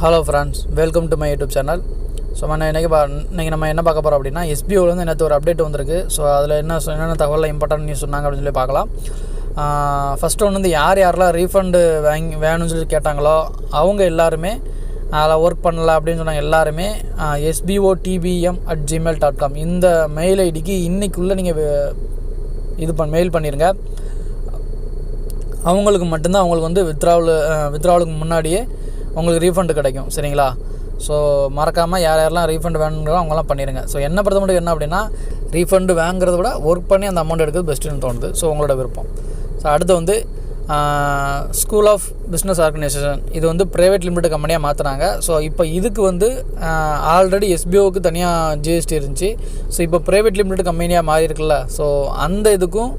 Hello friends welcome to my youtube channel so நான் இன்றைக்கி பா இன்றைக்கி நம்ம என்ன பார்க்க போகிறோம் அப்படின்னா எஸ்பிஓலேருந்து நேற்று ஒரு அப்டேட் வந்திருக்கு. ஸோ அதில் என்ன என்னென்ன தகவலில் இம்பார்ட்டன்ட் நியூஸ் சொன்னாங்க அப்படின்னு சொல்லி பார்க்கலாம். ஃபஸ்ட்டு ஒன்று வந்து யார் யாரெல்லாம் ரீஃபண்டு வாங்கி வேணும்னு சொல்லி கேட்டாங்களோ அவங்க எல்லாருமே அதில் ஒர்க் பண்ணல அப்படின்னு சொன்னாங்க எல்லாருமே SPO DPM at Gmail dot com இந்த மெயில் ஐடிக்கு இன்றைக்குள்ளே நீங்கள் இது பண் மெயில் பண்ணிடுங்க அவங்களுக்கு மட்டும்தான் அவங்களுக்கு வந்து வித்ராவல் வித்ராவலுக்கு முன்னாடியே உங்களுக்கு ரீஃபண்டு கிடைக்கும் சரிங்களா? ஸோ மறக்காமல் யார் யாரெல்லாம் ரீஃபண்ட் வேணுங்களோ அவங்களாம் பண்ணிடுங்க ஸோ என்ன பொறுத்த மட்டும் என்ன அப்படின்னா ரீஃபண்டு வாங்குறத விட ஒர்க் பண்ணி அந்த அமௌண்ட் எடுக்கிறது பெஸ்ட்டுன்னு தோணுது. ஸோ உங்களோட விருப்பம். ஸோ அடுத்து வந்து ஸ்கூல் ஆஃப் பிஸ்னஸ் ஆர்கனைசேஷன் இது வந்து ப்ரைவேட் லிமிடெட் கம்பெனியாக மாற்றுறாங்க ஸோ இப்போ இதுக்கு வந்து ஆல்ரெடி எஸ்பிஓக்கு தனியாக ஜிஎஸ்டி இருந்துச்சு. ஸோ இப்போ ப்ரைவேட் லிமிடெட் கம்பெனியாக மாறி இருக்குல்ல ஸோ அந்த இதுக்கும்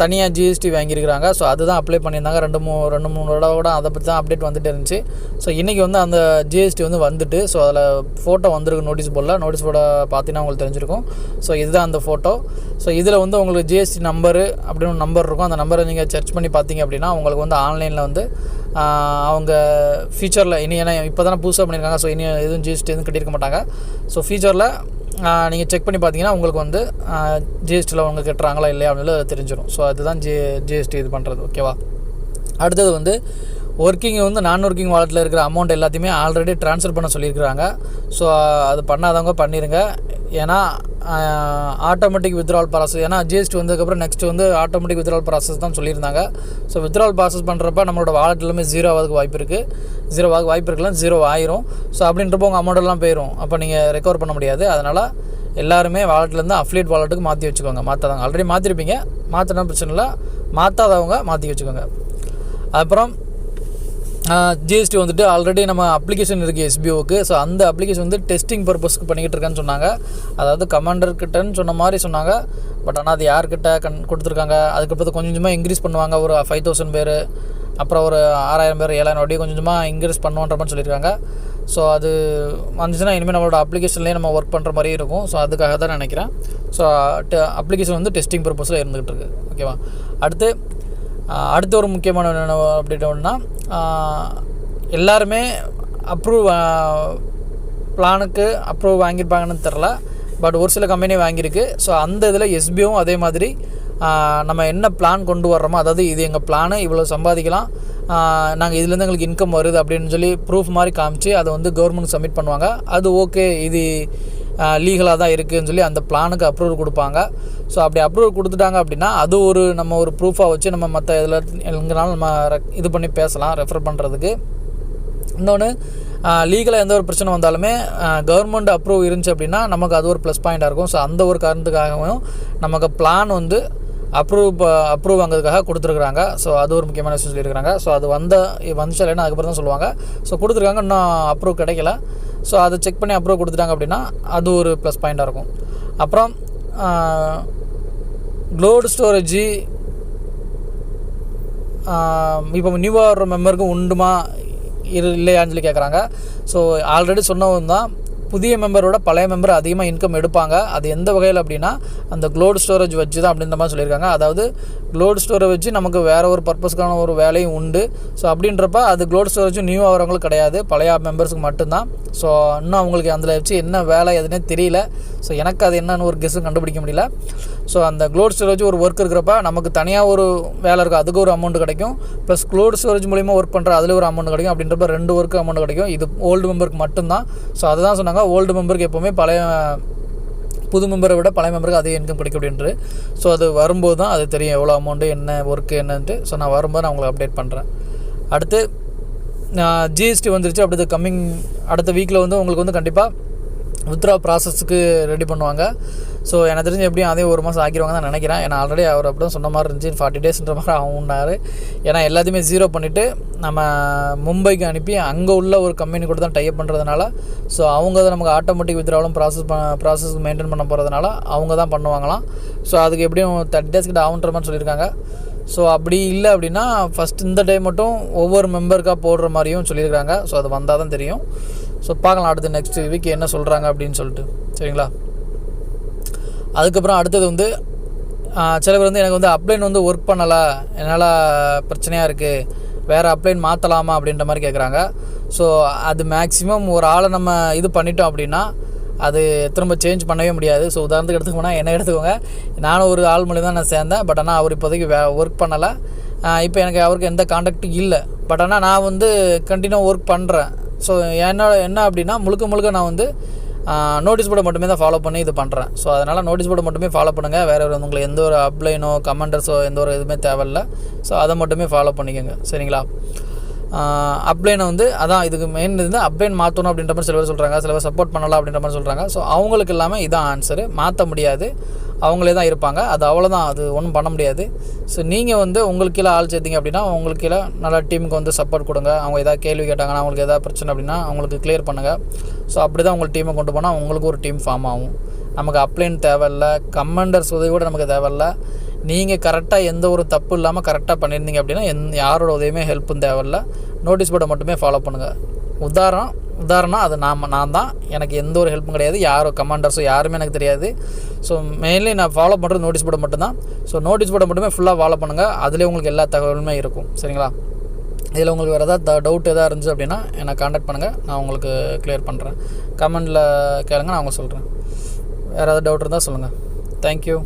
தனியாக ஜிஎஸ்டி வாங்கியிருக்கிறாங்க. ஸோ அதுதான் அப்ளை பண்ணியிருந்தாங்க. ரெண்டு மூணு ரெண்டு மூணு தடவை கூட அதை பற்றி தான் அப்டேட் வந்துட்டு இருந்துச்சு. ஸோ இன்றைக்கி வந்து அந்த ஜிஎஸ்டி வந்து வந்துட்டு ஸோ அதில் ஃபோட்டோ வந்திருக்கு நோட்டீஸ் போர்டில் நோட்டீஸ் போர்டை பார்த்தீங்கன்னா உங்களுக்கு தெரிஞ்சிருக்கும். ஸோ இதுதான் அந்த ஃபோட்டோ ஸோ இதில் வந்து உங்களுக்கு ஜிஎஸ்டி நம்பரு அப்படின்னு நம்பர் இருக்கும். அந்த நம்பரை நீங்கள் சர்ச் பண்ணி பார்த்தீங்க அப்படின்னா உங்களுக்கு வந்து ஆன்லைனில் வந்து அவங்க ஃபியூச்சரில் இனி ஏன்னா இப்போ தானே புதுசாக பண்ணியிருக்காங்க. ஸோ இனி எதுவும் ஜிஎஸ்டி எதுவும் கட்டியிருக்க மாட்டாங்க. ஸோ ஃபியூச்சரில் நீங்கள் செக் பண்ணி பார்த்தீங்கன்னா உங்களுக்கு வந்து ஜிஎஸ்டியில் அவங்க கட்டுறாங்களா இல்லையா அப்படின்னு தெரிஞ்சிடும் ஸோ அதுதான் ஜி ஜிஎஸ்டி இது பண்ணுறது ஓகேவா அடுத்தது வந்து ஒர்க்கிங் வந்து நான் ஒர்க்கிங் வாலெட்டில் இருக்கிற அமௌண்ட் எல்லாத்தையுமே ஆல்ரெடி ட்ரான்ஸ்ஃபர் பண்ண சொல்லியிருக்கிறாங்க. ஸோ அது பண்ணாதவங்க பண்ணிடுங்க ஏன்னா ஆட்டோமேட்டிக் வித்ரால் ப்ராசஸ் ஏன்னா ஜிஎஸ்டி வந்ததுக்கப்புறம் நெக்ஸ்ட் வந்து ஆட்டோமேட்டிக் வித்ரால் ப்ராசஸ் தான் சொல்லியிருந்தாங்க. ஸோ வித்ரால் ப்ராசஸ் பண்ணுறப்ப நம்மளோட வாலெட் எல்லாமே ஜீரோ ஆகிறதுக்கு வாய்ப்பு இருக்குது ஜீரோ ஆக வாய்ப்பு இருக்கலாம் ஜீரோ ஆயிரும். ஸோ அப்படின்றப்போ உங்கள் அமௌண்ட்டெல்லாம் போயிடும் அப்போ நீங்கள் ரெக்கவர் பண்ண முடியாது. அதனால் எல்லாருமே வாலெட்லேருந்து அஃப்லேட் வாலெட்டுக்கு மாற்றி வச்சுக்கோங்க. மாற்றாதவங்க ஆல்ரெடி மாற்றிருப்பீங்க மாற்றினா பிரச்சனை இல்லை. மாற்றாதவங்க மாற்றி வச்சுக்கோங்க. அப்புறம் ஜிஎஸ்டி வந்துட்டு ஆல்ரெடி நம்ம அப்ளிகேஷன் இருக்குது எஸ்பிஓக்கு ஸோ அந்த அப்ளிகேஷன் வந்து டெஸ்டிங் பர்பஸ்க்கு பண்ணிக்கிட்டு இருக்கேன்னு சொன்னாங்க. அதாவது கமாண்டர்கிட்டன்னு சொன்ன மாதிரி சொன்னாங்க. பட் ஆனால் அது யார்கிட்ட கண் கொடுத்துருக்காங்க? அதுக்கப்புறம் கொஞ்சம் கொஞ்சமாக இன்க்ரீஸ் பண்ணுவாங்க. ஒரு ஃபைவ் தௌசண்ட் பேர். அப்புறம் ஒரு ஆறாயிரம் பேர் ஏழாயிரம் அப்படியே கொஞ்சம் கொஞ்சமாக இன்க்ரீஸ் பண்ணுவோன்ற மாதிரி சொல்லியிருக்காங்க. ஸோ அது வந்துச்சுன்னா இனிமேல் நம்மளோட அப்ளிகேஷன்லேயே நம்ம ஒர்க் பண்ணுற மாதிரி இருக்கும். ஸோ அதுக்காக தான் நினைக்கிறேன் ஸோ அப்ளிகேஷன் வந்து டெஸ்டிங் பர்பஸில் இருந்துகிட்டு இருக்கு. ஓகேவா அடுத்து அடுத்த ஒரு முக்கியமான என்ன அப்டேட் ஒன்றா எல்லாருமே அப்ரூவ் பிளானுக்கு அப்ரூவ் வாங்கியிருப்பாங்கன்னு தெரில பட் ஒரு சில கம்பெனி வாங்கியிருக்கு. ஸோ அந்த இதில் எஸ்பியும் அதே மாதிரி நம்ம என்ன பிளான் கொண்டு வர்றோமோ அதாவது இது எங்கள் பிளானு இவ்வளோ சம்பாதிக்கலாம். நாங்கள் இதுலேருந்து எங்களுக்கு இன்கம் வருது அப்படின்னு சொல்லி ப்ரூஃப் மாதிரி காமிச்சு அதை வந்து கவர்மெண்ட் சப்மிட் பண்ணுவாங்க. அது ஓகே இது லீகலாக தான் இருக்குதுன்னு சொல்லி அந்த பிளானுக்கு அப்ரூவல் கொடுப்பாங்க. ஸோ அப்படி அப்ரூவல் கொடுத்துட்டாங்க அப்படின்னா அது ஒரு நம்ம ஒரு ப்ரூஃபாக வச்சு நம்ம மற்ற இதில் எங்கேனாலும் நம்ம இது பண்ணி பேசலாம் ரெஃபர் பண்ணுறதுக்கு இன்னொன்று லீகலாக எந்த ஒரு பிரச்சனை வந்தாலுமே கவர்மெண்ட் அப்ரூவ் இருந்துச்சு அப்படின்னா நமக்கு அது ஒரு ப்ளஸ் பாயிண்ட்டாக இருக்கும். ஸோ அந்த ஒரு காரணத்துக்காகவும் நமக்கு பிளான் வந்து அப்ரூவ் அப்ரூவ் வாங்கிறதுக்காக கொடுத்துருக்குறாங்க. ஸோ அது ஒரு முக்கியமான விஷயம் சொல்லியிருக்காங்க ஸோ அது வந்த வந்துச்சாலே இல்லைன்னா அதுக்கப்புறம் தான் சொல்லுவாங்க. ஸோ கொடுத்துருக்காங்க இன்னும் அப்ரூவ் கிடைக்கல. ஸோ அதை செக் பண்ணி அப்ரூவ் கொடுத்துட்டாங்க அப்படின்னா அது ஒரு ப்ளஸ் பாயிண்ட்டாக இருக்கும். அப்புறம் க்ளோடு ஸ்டோரேஜி இப்போ நியூவாக வர்ற மெம்பருக்கும் உண்டுமா இரு இல்லையான்னு சொல்லி கேட்குறாங்க ஸோ ஆல்ரெடி சொன்னவங்க தான். புதிய மெம்பரோட பழைய மெம்பர் அதிகமாக இன்கம் எடுப்பாங்க. அது எந்த வகையில் அப்படின்னா அந்த க்ளோட் ஸ்டோரேஜ் வச்சு தான் அப்படின்ற மாதிரி சொல்லியிருக்காங்க. அதாவது க்ளோடு ஸ்டோரேஜ் வச்சு நமக்கு வேறு ஒரு பர்பஸ்க்கான ஒரு வேலையும் உண்டு. ஸோ அப்படின்றப்ப அது க்ளோட் ஸ்டோரேஜ் நியூ ஆகிறவங்களுக்கு கிடையாது. பழைய மெம்பர்ஸுக்கு மட்டும்தான். ஸோ இன்னும் அவங்களுக்கு அதில் வச்சு என்ன வேலை எதுனே தெரியல. ஸோ எனக்கு அது என்னன்னு ஒரு கெஸ்ஸும் கண்டுபிடிக்க முடியல. ஸோ அந்த க்ளோட் ஸ்டோரேஜ் ஒரு ஒர்க் இருக்கிறப்ப நமக்கு தனியாக ஒரு வேலை இருக்கும். அதுக்கு ஒரு அமௌண்ட் கிடைக்கும். ப்ளஸ் க்ளோட் ஸ்டோரேஜ் மூலிமா ஒர்க் பண்ணுற அதில் ஒரு அமௌண்ட் கிடைக்கும். அப்படின்றப்ப ரெண்டு ஒர்க்கு அமௌண்ட் கிடைக்கும். இது ஓல்டு மெம்பருக்கு மட்டும்தான். ஸோ அதுதான் சொன்னாங்க. ஓல்டு மெம்பருக்கு எப்போவுமே பழைய புது மெம்பரை விட பழைய மெம்பருக்கு அதே இன்கம் கிடைக்கும் அப்படின்ட்டு. ஸோ அது வரும்போது தான் அது தெரியும் எவ்வளோ அமௌண்ட்டு என்ன ஒர்க்கு என்னன்ட்டு. ஸோ நான் வரும்போது நான் உங்களுக்கு அப்டேட் பண்ணுறேன் அடுத்து ஜிஎஸ்டி வந்துருச்சு. அடுத்து கம்மிங் அடுத்த வீக்கில் வந்து உங்களுக்கு வந்து கண்டிப்பாக வித்ரா ப்ராசஸ்க்கு ரெடி பண்ணுவாங்க. ஸோ எனக்கு தெரிஞ்சு எப்படியும் அதே ஒரு மாதம் ஆக்கிடுவாங்க தான் நினைக்கிறேன். ஏன்னா ஆல்ரெடி அவர் அப்படி தான் சொன்ன மாதிரி இருந்துச்சு. ஃபார்ட்டி டேஸ்ன்ற மாதிரி ஆகுனார் ஏன்னா எல்லாத்தையுமே ஜீரோ பண்ணிவிட்டு நம்ம மும்பைக்கு அனுப்பி அங்கே உள்ள ஒரு கம்பெனி கூட தான் டைப் பண்ணுறதுனால ஸோ அவங்க தான் நமக்கு ஆட்டோமேட்டிக் வித்ராவலும் ப்ராசஸ் பண்ண ப்ராசஸ் மெயின்டைன் பண்ண போகிறதுனால அவங்க தான் பண்ணுவாங்களாம். ஸோ அதுக்கு எப்படியும் தேர்ட்டி டேஸ் கிட்ட ஆகுன்ற மாதிரி சொல்லியிருக்காங்க. ஸோ அப்படி இல்லை அப்படின்னா ஃபஸ்ட் இந்த டைம் மட்டும் ஒவ்வொரு மெம்பருக்காக போடுற மாதிரியும் சொல்லியிருக்காங்க. ஸோ அது வந்தால் தான் தெரியும். ஸோ பார்க்கலாம் அடுத்து நெக்ஸ்ட் வீக் என்ன சொல்கிறாங்க அப்படின்னு சொல்லிட்டு. சரிங்களா? அதுக்கப்புறம் அடுத்தது வந்து சில பேர் வந்து எனக்கு வந்து அப்ளைன் வந்து ஒர்க் பண்ணலை. என்னால் பிரச்சனையாக இருக்குது வேறு அப்ளைன் மாற்றலாமா அப்படின்ற மாதிரி கேட்குறாங்க ஸோ அது மேக்ஸிமம் ஒரு ஆளை நம்ம இது பண்ணிட்டோம் அப்படின்னா அது திரும்ப சேஞ்ச் பண்ணவே முடியாது. ஸோ உதாரணத்துக்கு எடுத்துக்கோனா என்ன எடுத்துக்கோங்க. நானும் ஒரு ஆள் மூலியம் தான் நான் சேர்ந்தேன். பட் ஆனால் அவர் இப்போதைக்கு வே ஒர்க் பண்ணலை. இப்போ எனக்கு அவருக்கு எந்த காண்டாக்டும் இல்லை. பட் ஆனால் நான் வந்து கண்டினியூ ஒர்க் பண்ணுறேன் ஸோ என்ன என்ன அப்படின்னா முழுக்க முழுக்க நான் வந்து நோட்டீஸ் போர்டை மட்டுமே தான் ஃபாலோ பண்ணி இது பண்ணுறேன் ஸோ அதனால் நோட்டீஸ் போர்டை மட்டுமே ஃபாலோ பண்ணுங்கள் வேறு ஒரு உங்களுக்கு எந்த ஒரு அப்ளைனோ கமெண்டர்ஸோ எந்த ஒரு இதுவுமே தேவையில்ல. ஸோ அதை மட்டுமே ஃபாலோ பண்ணிக்கோங்க. சரிங்களா? அப்ளைனை வந்து அதான் இதுக்கு மெயின் இது அப்ளைன் மாற்றணும் அப்படின்ற மாதிரி சில பேர் சொல்கிறாங்க சில பேர் சப்போர்ட் பண்ணலாம் அப்படின்ற மாதிரி சொல்கிறாங்க ஸோ அவங்களுக்கு எல்லாமே இதான் ஆன்சரு மாற்ற முடியாது. அவங்களே தான் இருப்பாங்க. அது அவ்வளோதான் அது ஒன்றும் பண்ண முடியாது. ஸோ நீங்கள் வந்து உங்களுக்கு கீழே ஆள் சேர்த்திங்க அப்படின்னா உங்களுக்கு கீழே நல்லா டீமுக்கு வந்து சப்போர்ட் கொடுங்க. அவங்க எதாவது கேள்வி கேட்டாங்கன்னா அவங்களுக்கு எதாவது பிரச்சனை அப்படின்னா அவங்களுக்கு கிளியர் பண்ணுங்கள் ஸோ அப்படி தான் உங்கள் டீமை கொண்டு போனால் உங்களுக்கு ஒரு டீம் ஃபார்ம் ஆகும். நமக்கு அப்ளைன் தேவையில்ல. கமெண்டர்ஸ் உதவி கூட நமக்கு தேவையில்ல. நீங்கள் கரெக்டாக எந்த ஒரு தப்பு இல்லாமல் கரெக்டாக பண்ணியிருந்தீங்க அப்படின்னா எந் யாரோட உதவியுமே ஹெல்ப்பும் தேவையில்ல. நோட்டீஸ் போர்டை மட்டுமே ஃபாலோ பண்ணுங்கள் உதாரணம் உதாரணம் அது நாம் நான் தான். எனக்கு எந்த ஒரு ஹெல்ப்பும் கிடையாது. யாரோ கமாண்டர்ஸோ யாருமே எனக்கு தெரியாது. ஸோ மெயின்லி நான் ஃபாலோ பண்ணுறது நோட்டீஸ் போர்டை மட்டும்தான். ஸோ நோட்டீஸ் போர்டை மட்டுமே ஃபுல்லாக ஃபாலோ பண்ணுங்கள் அதிலே உங்களுக்கு எல்லா தகவலுமே இருக்கும். சரிங்களா? இதில் உங்களுக்கு வேறு ஏதாவது டவுட் எதாவது இருந்துச்சு அப்படின்னா என்னை காண்டாக்ட் பண்ணுங்கள் நான் உங்களுக்கு கிளியர் பண்ணுறேன் கமெண்டில் கேளுங்க நான் உங்களுக்கு சொல்கிறேன் வேறு ஏதாவது டவுட் இருந்தால் சொல்லுங்கள் தேங்க்யூ